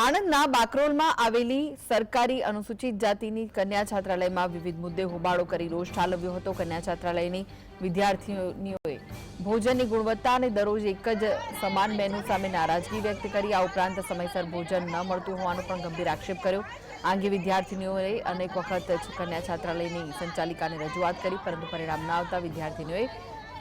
આણંદના બાકરોલમાં આવેલી સરકારી અનુસૂચિત જાતિની કન્યા છાત્રાલયમાં વિવિધ મુદ્દે હોબાળો કરી રોષ ઠાલવ્યો હતો. કન્યા છાત્રાલયની વિદ્યાર્થીઓએ ભોજનની ગુણવત્તા અને દરરોજ એક જ સમાન મેનુ સામે નારાજગી વ્યક્ત કરી. આ ઉપરાંત સમયસર ભોજન ન મળતું હોવાનો પણ ગંભીર આક્ષેપ કર્યો. આ અંગે વિદ્યાર્થીનીઓએ અનેક વખત કન્યા છાત્રાલયની સંચાલિકાને રજૂઆત કરી, પરંતુ પરિણામ ન આવતા વિદ્યાર્થીનીઓએ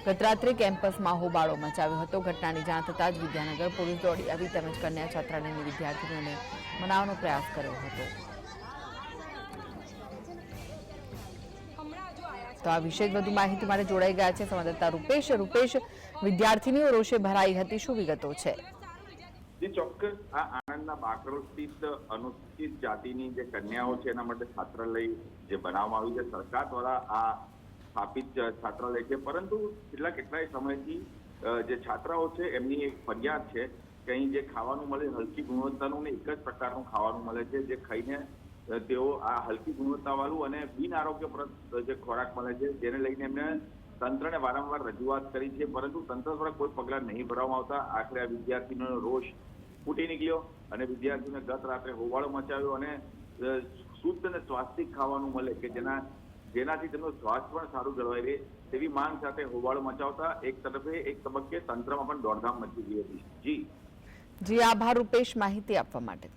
ગતરાત્રે કેમ્પસમાં હોબાળો મચાવ્યો હતો. ઘટનાની જાણ થતાં જ વિદ્યાનગર પોલીસ દોડી આવી તેમજ કન્યા છાત્રાલયની વિદ્યાર્થીઓને મનાવવાનો પ્રયાસ કર્યો હતો. તો આ વિશે વધુ માહિતી માટે જોડાઈ ગયા છે સંવાદદાતા રૂપેશ. રૂપેશ, વિદ્યાર્થીનીઓ રોષે ભરાઈ હતી. શું વિગતો છે? જે ચોક્કસ આ આણંદના બાકરોલ સ્થિત અનુસૂચિત જાતિની જે કન્યાઓ છે, એના માટે છાત્રાલય જે બનાવવામાં આવ્યું છે, સરકાર દ્વારા આ સ્થાપિત છાત્રાલય છે. પરંતુ છેલ્લા કેટલાય સમયથી જે છાત્રાઓ છે, એમની એક ફરિયાદ છે કે અહીં જે ખાવાનું મળે હલકી ગુણવત્તાનું એક જ પ્રકારનું ખાવાનું મળે છે, જે ખાઈને તેઓ આ હલકી ગુણવત્તાવાળું અને બિન આરોગ્યપ્રદ જે ખોરાક મળે છે, જેને લઈને એમને તંત્રને વારંવાર રજૂઆત કરી છે. પરંતુ તંત્ર દ્વારા કોઈ પગલાં નહીં ભરવામાં આવતા. આખરે આ વિદ્યાર્થીનો રોષ ફૂટી નીકળ્યો અને વિદ્યાર્થીઓને ગત રાત્રે હોવાળો મચાવ્યો અને શુદ્ધ અને સ્વાસ્થિક ખાવાનું મળે કે જેના જેનાથી તેમનું સ્વાસ્થ્ય પણ સારું જળવાઈ રહે તેવી માંગ સાથે હોબાળો મચાવતા એક તરફે એક તબક્કે તંત્રમાં પણ દોડધામ મચી ગઈ હતી. જી. જી, આભાર રૂપેશ માહિતી આપવા માટે.